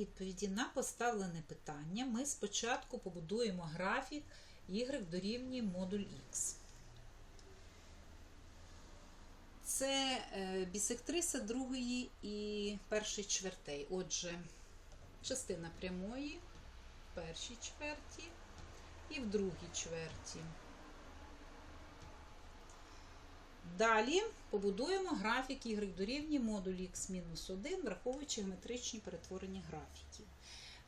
відповіді на поставлене питання ми спочатку побудуємо графік y дорівнює модуль x. Це е, бісектриса другої і першої чвертей. Отже, частина прямої в першій чверті і в другій чверті. Далі побудуємо графік y дорівнює модуль x-1, враховуючи геометричні перетворення графіків.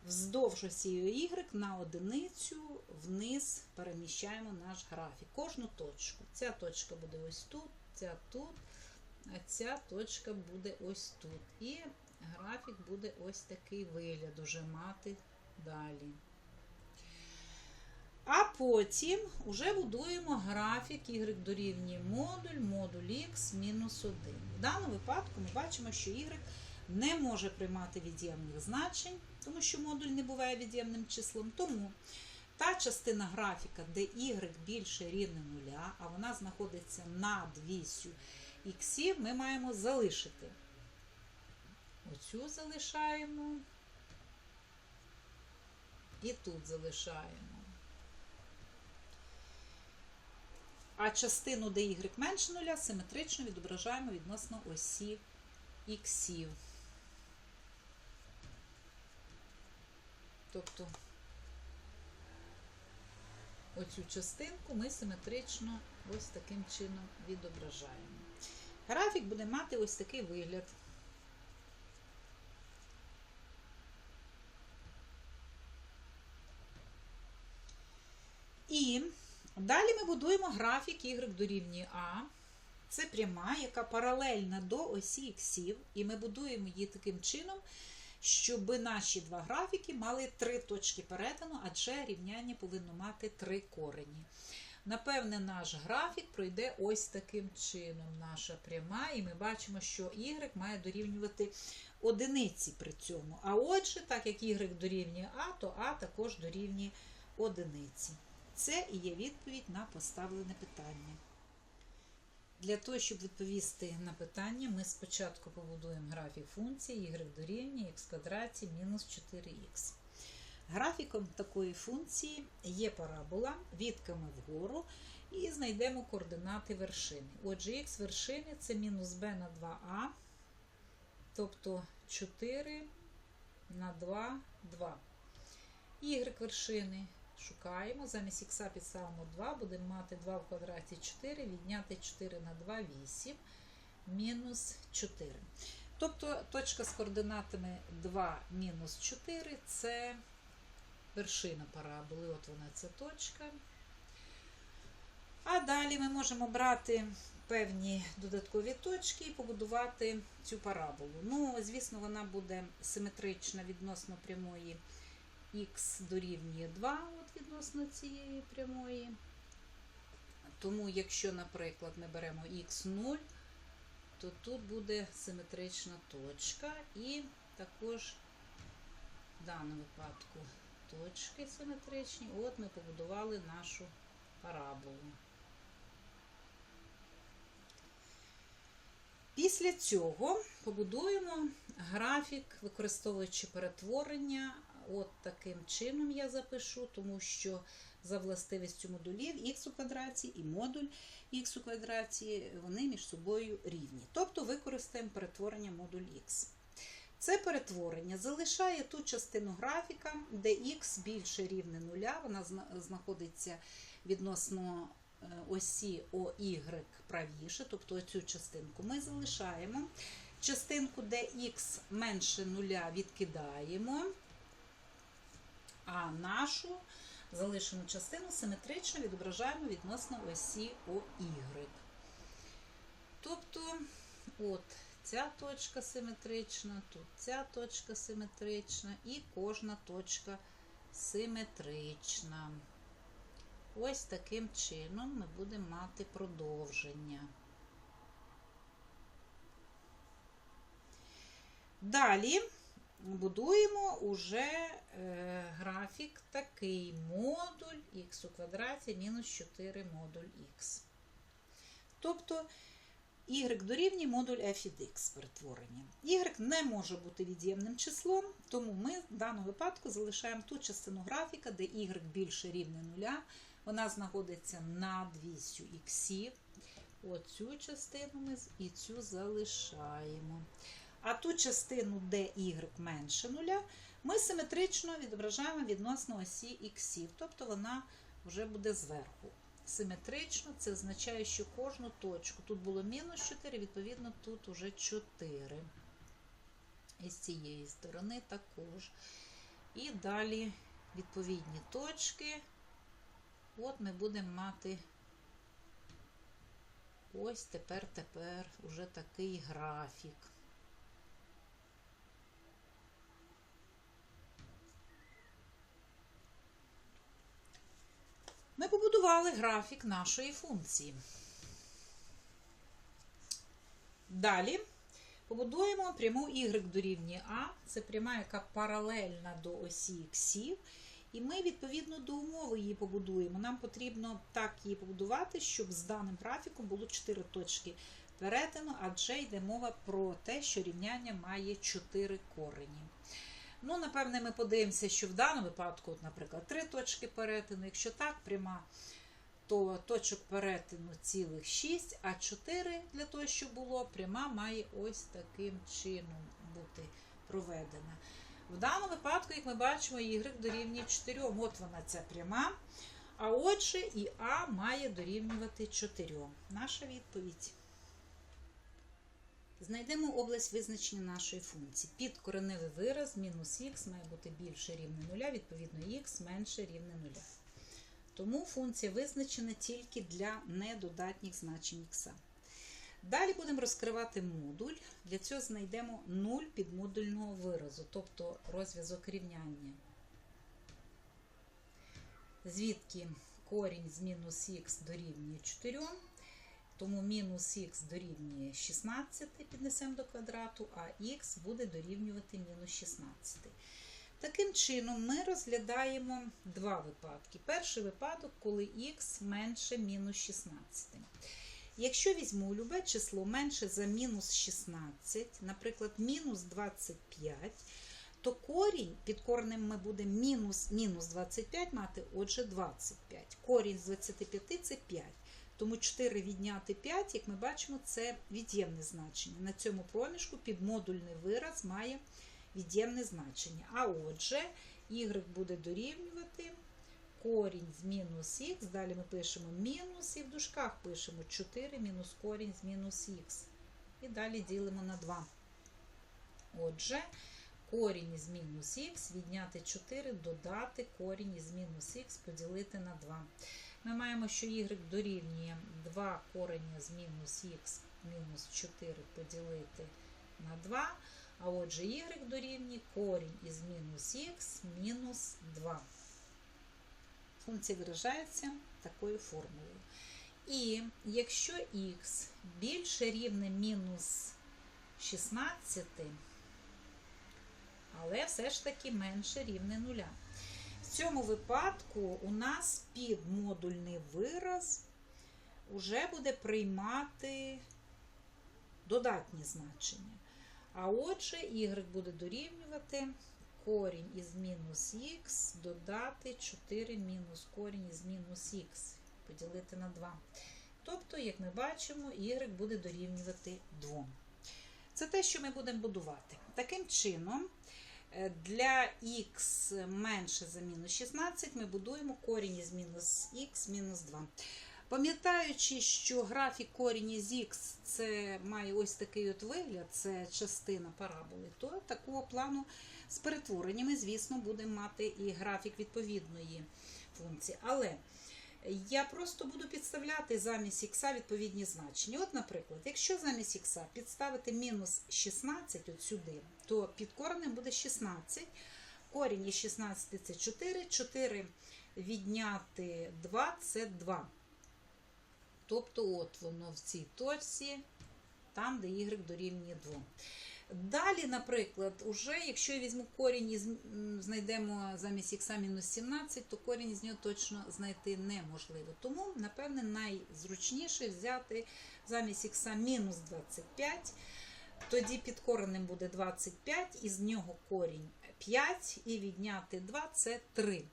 Вздовж осі y на одиницю вниз переміщаємо наш графік. Кожну точку. Ця точка буде ось тут, ця тут, а ця точка буде ось тут. І графік буде ось такий вигляд уже мати далі. А потім вже будуємо графік y дорівнює модуль, модуль x мінус 1. В даному випадку ми бачимо, що y не може приймати від'ємних значень, тому що модуль не буває від'ємним числом. Тому та частина графіка, де y більше рівне нуля, а вона знаходиться над вісю х, ми маємо залишити. Оцю залишаємо. І тут залишаємо. А частину, де y менше нуля, симетрично відображаємо відносно осі іксів. Тобто оцю частинку ми симетрично ось таким чином відображаємо. Графік буде мати ось такий вигляд. І далі ми будуємо графік y дорівнює А. Це пряма, яка паралельна до осі іксів, і ми будуємо її таким чином, щоб наші два графіки мали три точки перетину, адже рівняння повинно мати три корені. Напевне, наш графік пройде ось таким чином. Наша пряма, і ми бачимо, що y має дорівнювати одиниці при цьому. А отже, так як y дорівнює А, то А також дорівнює одиниці. Це і є відповідь на поставлене питання. Для того, щоб відповісти на питання, ми спочатку побудуємо графік функції y дорівнює х квадраті мінус 4х. Графіком такої функції є парабола відками вгору і знайдемо координати вершини. Отже, х вершини це мінус b на 2а, тобто 4 на 2, 2. Y вершини шукаємо. Замість х підставимо 2, будемо мати 2 в квадраті 4, відняти 4 на 2, 8, мінус 4. Тобто точка з координатами 2 мінус 4 це вершина параболи, от вона ця точка. А далі ми можемо брати певні додаткові точки і побудувати цю параболу. Ну, звісно, вона буде симетрична відносно прямої х дорівнює 2 от відносно цієї прямої. Тому, якщо, наприклад, ми беремо х0, то тут буде симетрична точка, і також в даному випадку точки симетричні. От ми побудували нашу параболу. Після цього побудуємо графік, використовуючи перетворення. От таким чином я запишу, тому що за властивістю модулів х у квадраті і модуль х у квадраті вони між собою рівні. Тобто використаємо перетворення модуль х. Це перетворення залишає ту частину графіка, де х більше рівне нуля, вона знаходиться відносно осі OY правіше, тобто цю частинку ми залишаємо. Частинку, де х менше нуля, відкидаємо, нашу залишену частину симетрично відображаємо відносно осі OY. Тобто, от ця точка симетрична, тут ця точка симетрична і кожна точка симетрична. Ось таким чином ми будемо мати продовження. Далі будуємо уже е, графік такий модуль х у квадраті мінус 4 модуль х. Тобто y дорівнює модуль f від x перетворення. y не може бути від'ємним числом, тому ми в даному випадку залишаємо ту частину графіка, де y більше рівне нуля. Вона знаходиться над вісю х. Оцю частину ми і цю залишаємо. А ту частину, де y менше нуля, ми симетрично відображаємо відносно осі х, тобто вона вже буде зверху. Симетрично це означає, що кожну точку тут було мінус 4, відповідно, тут уже 4. І з цієї сторони також. І далі відповідні точки. От ми будемо мати ось тепер, тепер уже такий графік. Ми побудували графік нашої функції. Далі побудуємо пряму y дорівнює А. Це пряма, яка паралельна до осі х. І ми, відповідно до умови її побудуємо. Нам потрібно так її побудувати, щоб з даним графіком було 4 точки перетину, адже йде мова про те, що рівняння має 4 корені. Ну, напевне, ми подивимося, що в даному випадку, от, наприклад, три точки перетину. Якщо так, пряма, то точок перетину цілих 6, а 4 для того, щоб було, пряма має ось таким чином бути проведена. В даному випадку, як ми бачимо, y дорівнює 4. От вона ця пряма. А отже, і А має дорівнювати 4. Наша відповідь. Знайдемо область визначення нашої функції. Підкореневий вираз мінус х має бути більше рівне нуля, відповідно х менше рівне нуля. Тому функція визначена тільки для недодатніх значень х. Далі будемо розкривати модуль. Для цього знайдемо нуль підмодульного виразу, тобто розв'язок рівняння. Звідки корінь з мінус х дорівнює 4. Тому мінус х дорівнює 16, піднесемо до квадрату, а х буде дорівнювати мінус 16. Таким чином, ми розглядаємо два випадки. Перший випадок, коли х менше мінус 16. Якщо візьму любе число менше за мінус 16, наприклад, мінус 25, то корінь під коренем ми будемо мінус, мінус 25 мати, отже, 25. Корінь з 25 це 5. Тому 4 відняти 5, як ми бачимо, це від'ємне значення. На цьому проміжку підмодульний вираз має від'ємне значення. А отже, y буде дорівнювати корінь з мінус х. Далі ми пишемо мінус і в дужках пишемо 4 мінус корінь з мінус х. І далі ділимо на 2. Отже, корінь із мінус х відняти 4, додати корінь із мінус х, поділити на 2. Ми маємо, що y дорівнює 2 корення з мінус х мінус 4 поділити на 2. А отже, y дорівнює корінь із мінус х мінус 2. Функція виражається такою формулою. І якщо х більше рівне мінус 16, але все ж таки менше рівне 0. В цьому випадку у нас підмодульний вираз вже буде приймати додатні значення. А отже, y буде дорівнювати корінь із мінус х додати 4 мінус корінь із мінус х поділити на 2. Тобто, як ми бачимо, y буде дорівнювати 2. Це те, що ми будемо будувати. Таким чином, для х менше за мінус 16 ми будуємо корінь із мінус х мінус 2. Пам'ятаючи, що графік корінь із х це має ось такий от вигляд, це частина параболи, то такого плану з перетвореннями, звісно, будемо мати і графік відповідної функції. Але я просто буду підставляти замість х відповідні значення. От, наприклад, якщо замість х підставити мінус 16 от сюди, то під коренем буде 16. Корінь із 16 це 4, 4 відняти 2 це 2. Тобто, от воно в цій точці, там, де y дорівнює 2. Далі, наприклад, уже якщо я візьму корінь і знайдемо замість х мінус 17, то корінь з нього точно знайти неможливо. Тому, напевне, найзручніше взяти замість х мінус 25. Тоді під коренем буде 25, і з нього корінь 5, і відняти 2 це 3.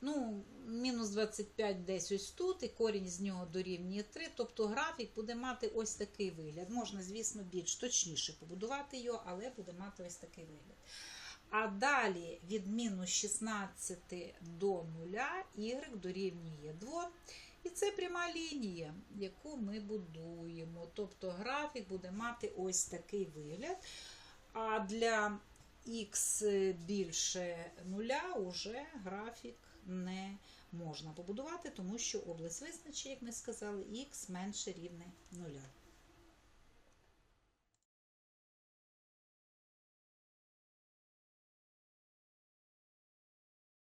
Ну, мінус 25 десь ось тут, і корінь з нього дорівнює 3. Тобто графік буде мати ось такий вигляд. Можна, звісно, більш точніше побудувати його, але буде мати ось такий вигляд. А далі від мінус 16 до 0 y дорівнює 2. І це пряма лінія, яку ми будуємо. Тобто графік буде мати ось такий вигляд. А для х більше нуля уже графік не можна побудувати, тому що область визначить, як ми сказали, х менше рівне нуля.